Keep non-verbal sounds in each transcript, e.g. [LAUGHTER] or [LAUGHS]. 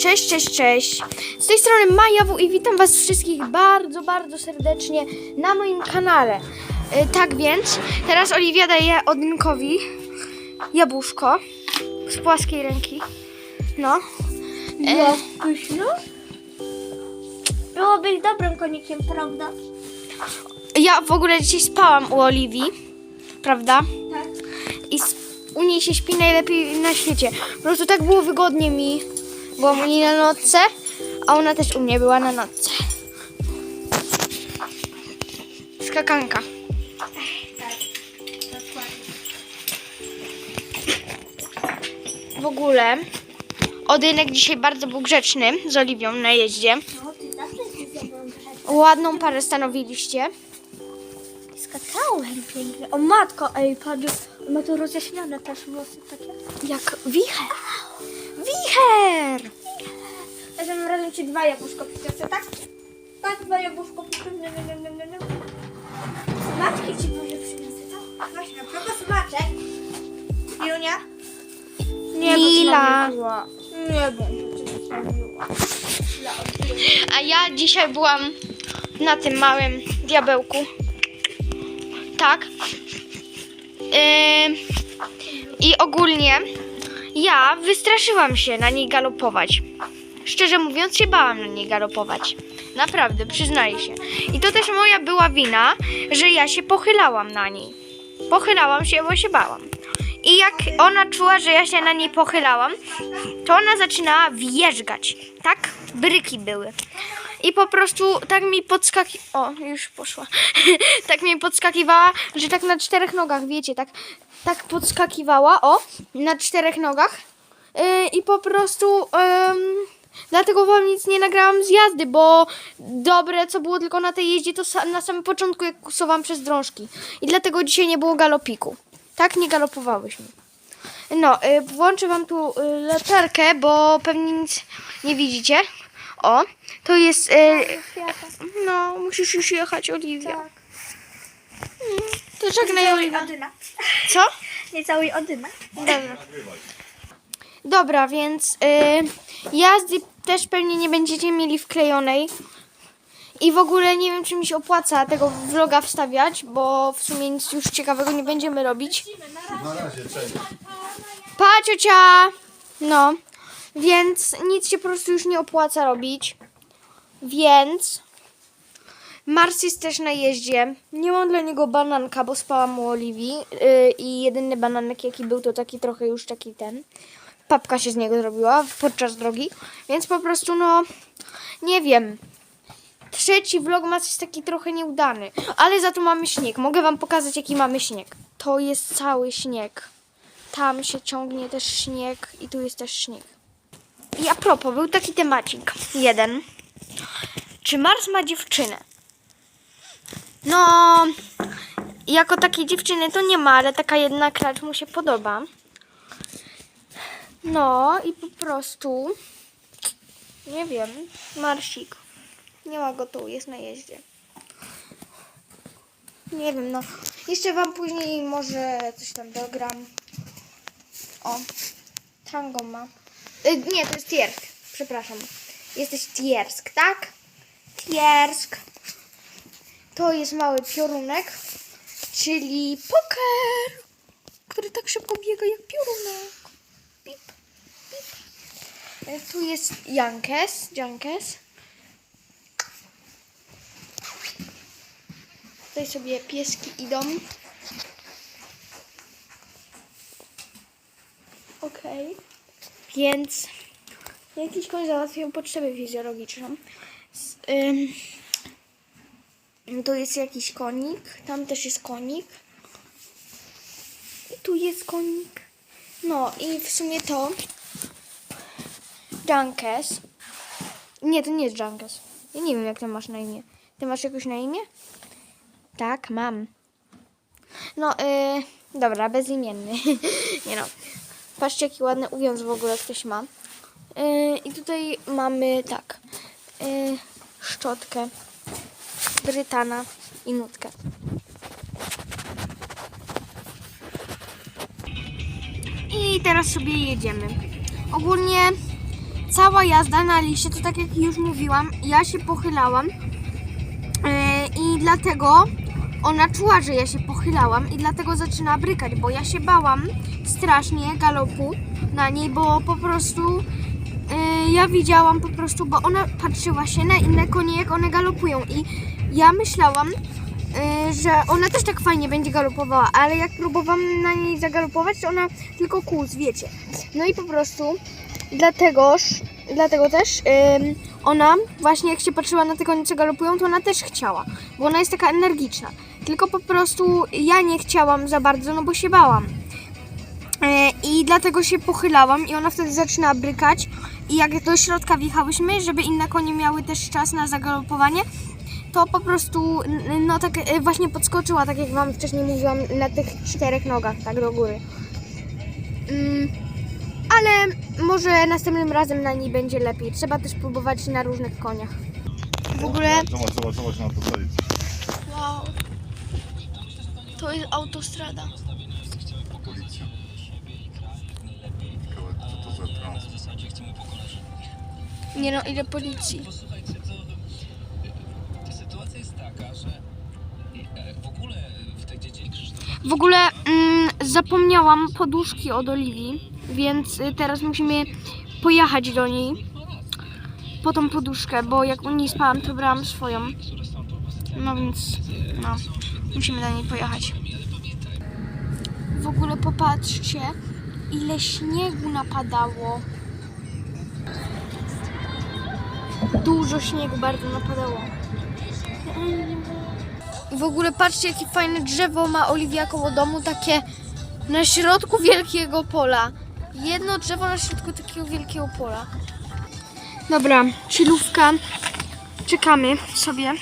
Cześć, cześć, cześć. Z tej strony Maja W i witam Was wszystkich bardzo, bardzo serdecznie na moim kanale. E, tak więc, teraz Oliwia daje Odynkowi jabłuszko z płaskiej ręki. No. Ja pyszno? Było być dobrym konikiem, prawda? Ja w ogóle dzisiaj spałam u Oliwii, prawda? Tak. I u niej się śpi najlepiej na świecie. Po prostu tak było wygodnie mi. Byłam u niej na nocce, a ona też u mnie była na nocce. Skakanka. W ogóle Odynek dzisiaj bardzo był grzeczny z Oliwią na jeździe. Ładną parę stanowiliście. Skakałem pięknie. O matko, ej, on ma tu rozjaśnione też włosy takie. Jak wicher. Ja żebym razem ci dwa jabłuszko przyniosę, tak? Tak, dwa jabłuszko. Smaczki ci może przyniosę, tak? Właśnie, a propos smaczek. Junia? Nie, Lila. Nie zrobiła. A ja dzisiaj byłam na tym małym diabełku. Tak. Ym, I ogólnie ja wystraszyłam się na niej galopować. Szczerze mówiąc, się bałam na niej galopować. Naprawdę, przyznaję się. I to też moja była wina, że ja się pochylałam na niej. Pochylałam się, bo się bałam. I jak ona czuła, że ja się na niej pochylałam, to ona zaczynała wjeżdżać. Tak? Bryki były. I po prostu tak mi podskaki... O, już poszła. [LAUGHS] tak mi podskakiwała, że tak na czterech nogach, wiecie, tak, tak podskakiwała, o, na czterech nogach. Yy, I po prostu... ym, Dlatego wam nic nie nagrałam z jazdy, bo dobre co było tylko na tej jeździe to na samym początku jak kusowałam przez drążki. I dlatego dzisiaj nie było galopiku. Tak nie galopowałyśmy. No, y, włączę wam tu y, latarkę, bo pewnie nic nie widzicie. O, to jest. Y, no, musisz już jechać, Oliwia. Tak. To żegnaj, Oliwia. Odyna. Co? [LAUGHS] Nie całuj Odyna. Dobra. Dobra, więc y, jazdy też pewnie nie będziecie mieli wklejonej. I w ogóle nie wiem, czy mi się opłaca tego vloga wstawiać, bo w sumie nic już ciekawego nie będziemy robić. Na razie, cześć. Pa, ciocia! No, więc nic się po prostu już nie opłaca robić. Więc Mars jest też na jeździe. Nie mam dla niego bananka, bo spałam u Oliwii. Yy, I jedyny bananek, jaki był, to taki trochę już taki ten. Papka się z niego zrobiła podczas drogi. Więc po prostu, no, nie wiem. Trzeci vlogmas jest taki trochę nieudany. Ale za to mamy śnieg. Mogę wam pokazać, jaki mamy śnieg. To jest cały śnieg. Tam się ciągnie też śnieg i tu jest też śnieg. I a propos, był taki temacik. Jeden. Czy Mars ma dziewczynę? No, jako takiej dziewczyny to nie ma, ale taka jedna klacz mu się podoba. No i po prostu, nie wiem, Marsik. Nie ma go tu, jest na jeździe. Nie wiem, no. Jeszcze wam później może coś tam dogram. O, tango ma. Y, nie, to jest Tiersk. Przepraszam. Jesteś Tiersk, tak? Tiersk. To jest mały piorunek, czyli poker, który tak szybko biega jak piorunek. Y, Tu jest Jankes, Jankes. Tutaj sobie pieski idą. Okej. Więc jakiś koń załatwił potrzebę fizjologiczną. S- ym, tu jest jakiś konik. Tam też jest konik. I tu jest konik. No i w sumie to Junkes. Nie, to nie jest Junkes. Ja nie wiem jak ty masz na imię. Ty masz jakoś na imię? Tak, mam. No, yy, dobra, bezimienny. [LAUGHS] nie no. Patrzcie, jaki ładny uwiąz w ogóle ktoś ma. Yy, I tutaj mamy tak. Yy, szczotkę, brytana i nutkę. I teraz sobie jedziemy. Ogólnie cała jazda na liście, to tak jak już mówiłam, ja się pochylałam e, i dlatego ona czuła, że ja się pochylałam i dlatego zaczyna brykać, bo ja się bałam strasznie galopu na niej, bo po prostu e, ja widziałam po prostu, bo ona patrzyła się na inne konie, jak one galopują i ja myślałam, e, że ona też tak fajnie będzie galopowała, ale jak próbowałam na niej zagalopować, to ona tylko kłus, wiecie. No i po prostu dlategoż, dlatego też ona właśnie jak się patrzyła na te konie, co galopują, to ona też chciała, bo ona jest taka energiczna. Tylko po prostu ja nie chciałam za bardzo, no bo się bałam. E, I dlatego się pochylałam i ona wtedy zaczyna brykać. I jak do środka wjechałyśmy, żeby inne konie miały też czas na zagalopowanie, to po prostu no tak e, właśnie podskoczyła, tak jak wam wcześniej mówiłam, na tych czterech nogach, tak do góry. Mm, ale może następnym razem na niej będzie lepiej. Trzeba też próbować na różnych koniach. W ogóle. Zobacz, zobacz, zobacz na to stoi. Wow. To jest autostrada. Policja. Ciekawe, co to za transport. Nie no, ile policji. Krzysztofa W ogóle mm, zapomniałam poduszki od Oliwii, więc y, teraz musimy pojechać do niej po tą poduszkę, bo jak u niej spałam, to brałam swoją. No więc, no, musimy do niej pojechać. W ogóle popatrzcie, ile śniegu napadało. Dużo śniegu bardzo napadało. W ogóle patrzcie, jakie fajne drzewo ma Oliwia koło domu, takie na środku wielkiego pola. Jedno drzewo na środku takiego wielkiego pola. Dobra, chillówka. Czekamy sobie.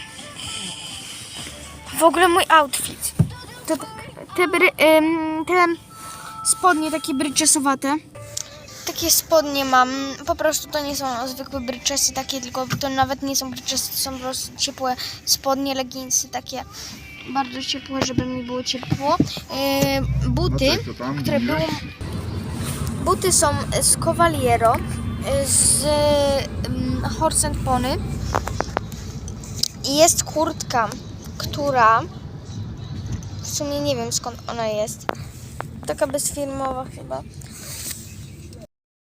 W ogóle mój outfit. To tak, te, ym, te spodnie takie bryczesowate. Takie spodnie mam. Po prostu to nie są zwykłe bryczesy takie, tylko to nawet nie są bryczesy, to są po prostu ciepłe spodnie, leginsy takie bardzo ciepłe, żeby mi było ciepło. Yy, buty, No które były... Buty są z Cavaliero, y, z um, Horse and Pony. I jest kurtka, która w sumie nie wiem skąd ona jest. Taka bezfirmowa chyba.